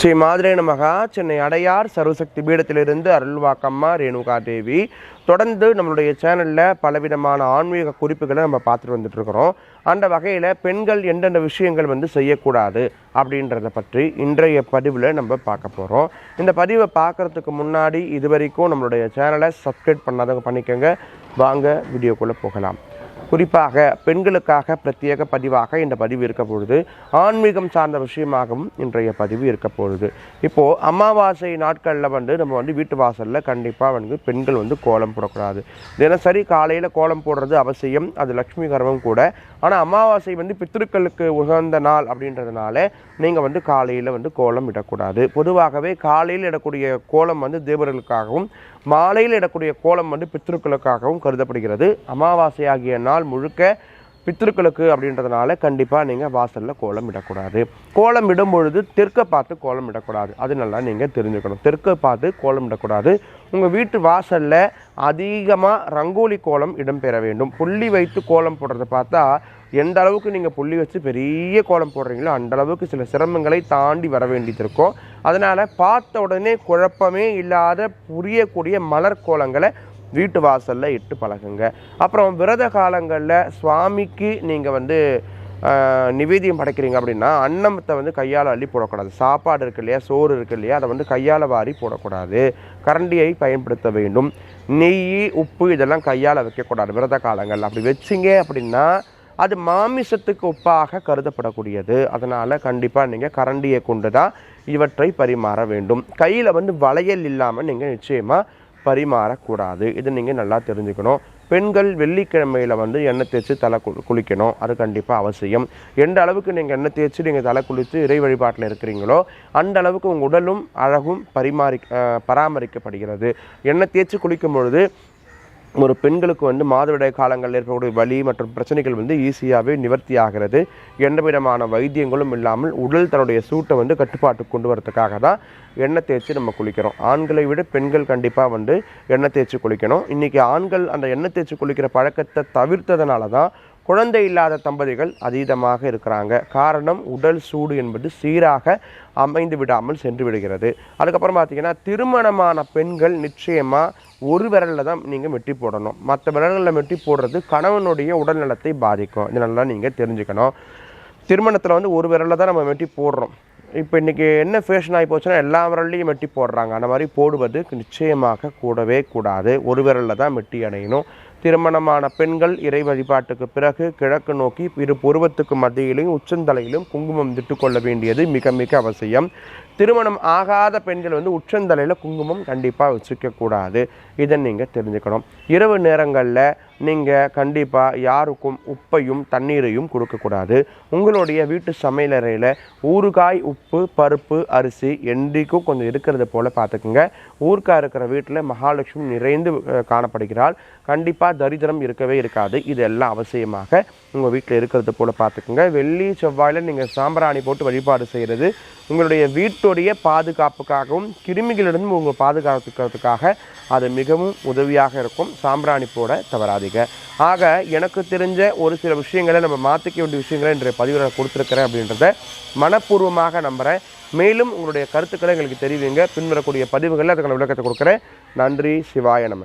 ஸ்ரீ மாதிரி நமகா சென்னை அடையார் சர்வசக்தி பீடத்திலிருந்து அருள்வாக்கம்மா ரேணுகா தேவி தொடர்ந்து நம்மளுடைய சேனலில் பலவிதமான ஆன்மீக குறிப்புகளை நம்ம பார்த்துட்டு வந்துட்டுருக்குறோம் அந்த வகையில் பெண்கள் எந்தெந்த விஷயங்கள் வந்து செய்யக்கூடாது அப்படின்றத பற்றி இன்றைய பதிவில் நம்ம பார்க்க போகிறோம் இந்த பதிவை பார்க்குறதுக்கு முன்னாடி இது வரைக்கும் நம்மளுடைய சேனலை சப்ஸ்கிரைப் பண்ணாதவங்க பண்ணிக்கோங்க. வாங்க வீடியோக்குள்ளே போகலாம். குறிப்பாக பெண்களுக்காக பிரத்யேக பதிவாக இந்த பதிவு இருக்க பொழுது ஆன்மீகம் சார்ந்த விஷயமாகவும் இன்றைய பதிவு இருக்க பொழுது. இப்போது அமாவாசை நாட்களில் வந்து நம்ம வந்து வீட்டு வாசலில் கண்டிப்பாக வந்து பெண்கள் வந்து கோலம் போடக்கூடாது. தினசரி காலையில் கோலம் போடுறது அவசியம் அது லக்ஷ்மி கர்வம் கூட. ஆனால் அமாவாசை வந்து பித்திருக்களுக்கு உகந்த நாள் அப்படின்றதுனால நீங்கள் வந்து காலையில் வந்து கோலம் இடக்கூடாது. பொதுவாகவே காலையில் இடக்கூடிய கோலம் வந்து தேவர்களுக்காகவும் மாலையில் இடக்கூடிய கோலம் வந்து பித்ருக்களுக்காகவும் கருதப்படுகிறது. அமாவாசை ஆகிய நாள் முழுக்க பித்திருக்களுக்கு அப்படின்றதுனால கண்டிப்பாக நீங்கள் வாசலில் கோலம் இடக்கூடாது. கோலம் இடும் பொழுது தெற்கை பார்த்து கோலம் இடக்கூடாது. அது நல்லா நீங்கள் தெரிஞ்சுக்கணும். தெற்கை பார்த்து கோலம் இடக்கூடாது. உங்கள் வீட்டு வாசலில் அதிகமாக ரங்கோலி கோலம் இடம்பெற வேண்டும். புள்ளி வைத்து கோலம் போடுறத பார்த்தா எந்த அளவுக்கு நீங்கள் புள்ளி வச்சு பெரிய கோலம் போடுறீங்களோ அந்த அளவுக்கு சில சிரமங்களை தாண்டி வர வேண்டியது இருக்கும். அதனால் பார்த்த உடனே குழப்பமே இல்லாத புரியக்கூடிய மலர் கோலங்களை வீட்டு வாசலில் இட்டு பழகுங்க. அப்புறம் விரத காலங்களில் சுவாமிக்கு நீங்கள் வந்து நிவேதியம் படைக்கிறீங்க அப்படின்னா அன்னத்தை வந்து கையால் அள்ளி போடக்கூடாது. சாப்பாடு இருக்கு இல்லையா சோறு இருக்கு இல்லையா அதை வந்து கையால் வாரி போடக்கூடாது. கரண்டியை பயன்படுத்த வேண்டும். நெய் உப்பு இதெல்லாம் கையால் வைக்கக்கூடாது விரத காலங்கள் அப்படி வச்சிங்க அப்படின்னா அது மாமிசத்துக்கு ஒப்பாக கருதப்படக்கூடியது. அதனால் கண்டிப்பாக நீங்கள் கரண்டியை கொண்டு தான் இவற்றை பரிமாற வேண்டும். கையில் வந்து வளையல் இல்லாமல் நீங்கள் நிச்சயமாக பரிமாறக்கூடாது. இது நீங்கள் நல்லா தெரிஞ்சுக்கணும். பெண்கள் வெள்ளிக்கிழமையில் வந்து எண்ணெய் தேய்ச்சி தலை கு குளிக்கணும். அது கண்டிப்பாக அவசியம். எந்த அளவுக்கு நீங்கள் எண்ணெய் தேய்ச்சி நீங்கள் தலை குளித்து இறை வழிபாட்டில் இருக்கிறீங்களோ அந்த அளவுக்கு உங்கள் உடலும் அழகும் பரிமாறி பராமரிக்கப்படுகிறது. எண்ணெய் தேய்ச்சி குளிக்கும் பொழுது ஒரு பெண்களுக்கு வந்து மாதவிடாய் காலங்களில் ஏற்படக்கூடிய வலி மற்றும் பிரச்சனைகள் வந்து ஈஸியாகவே நிவர்த்தி ஆகிறது எந்த விதமான வைத்தியங்களும் இல்லாமல் உடல் தன்னுடைய சூட்டை வந்து கட்டுப்பாட்டுக்கு கொண்டு வரதுக்காக தான் எண்ணெய் தேய்ச்சி நம்ம குளிக்கிறோம். ஆண்களை விட பெண்கள் கண்டிப்பாக வந்து எண்ணெய் தேய்ச்சி குளிக்கணும். இன்றைக்கி ஆண்கள் அந்த எண்ணெய் தேய்ச்சி குளிக்கிற பழக்கத்தை தவிர்த்ததுனால தான் குழந்தை இல்லாத தம்பதிகள் அதீதமாக இருக்கிறாங்க. காரணம் உடல் சூடு என்பது சீராக அமைந்து விடாமல் சென்று விடுகிறது. அதுக்கப்புறம் பார்த்தீங்கன்னா திருமணமான பெண்கள் நிச்சயமாக ஒரு விரலில் தான் நீங்கள் மெட்டி போடணும். மற்ற விரல்களில் வெட்டி போடுறது கணவனுடைய உடல் நலத்தை பாதிக்கும். இது நல்லா நீங்கள் தெரிஞ்சுக்கணும். திருமணத்தில் வந்து ஒரு விரலில் தான் நம்ம மெட்டி போடுறோம். இப்போ இன்றைக்கி என்ன ஃபேஷன் ஆகி போச்சுன்னா எல்லா விரல்லையும் வெட்டி போடுறாங்க. அந்த மாதிரி போடுவது நிச்சயமாக கூடவே கூடாது. ஒரு விரலில் தான் மெட்டி அடையணும் திருமணமான பெண்கள் இறை வழிபாட்டுக்கு பிறகு கிழக்கு நோக்கி இரு புருவத்துக்கு மத்தியிலும் உச்சந்தலையிலும் குங்குமம் திட்டுக்கொள்ள வேண்டியது மிக மிக அவசியம். திருமணம் ஆகாத பெண்கள் வந்து உச்சந்தலையில் குங்குமம் கண்டிப்பாக வச்சுக்கக்கூடாது. இதை நீங்கள் தெரிஞ்சுக்கணும். இரவு நேரங்களில் நீங்கள் கண்டிப்பாக யாருக்கும் உப்பையும் தண்ணீரையும் கொடுக்கக்கூடாது. உங்களுடைய வீட்டு சமையலறையில் ஊறுகாய் உப்பு பருப்பு அரிசி என்றைக்கும் கொஞ்சம் இருக்கிறது போல் பார்த்துக்குங்க. ஊருக்காக இருக்கிற வீட்டில் மகாலட்சுமி நிறைந்து காணப்படுகிறாள். கண்டிப்பாக தரித்திரம் இருக்கவே இருக்காது. இது எல்லாம் அவசியமாக உங்கள் வீட்டில் இருக்கிறது போல் பார்த்துக்குங்க. வெள்ளி செவ்வாயில் நீங்கள் சாம்பிராணி போட்டு வழிபாடு செய்கிறது உங்களுடைய வீட்டுடைய பாதுகாப்புக்காகவும் கிருமிகளிடம் உங்கள் பாதுகாத்துக்கிறதுக்காக அது மிகவும் உதவியாக இருக்கும். சாம்பிராணி போட தவறாதீங்க. ஆக எனக்கு தெரிஞ்ச ஒரு சில விஷயங்களை நம்ம மாற்றிக்க வேண்டிய விஷயங்களை இன்றைய பதிவில் நான் கொடுத்துருக்கிறேன் அப்படின்றத மனப்பூர்வமாக நம்புகிறேன் மேலும் உங்களுடைய கருத்துக்களை எங்களுக்கு தெரிவிங்க. பின்வரக்கூடிய பதிவுகளில் அதுக்கான விளக்கத்தை கொடுக்குறேன். நன்றி. சிவாய நம்ம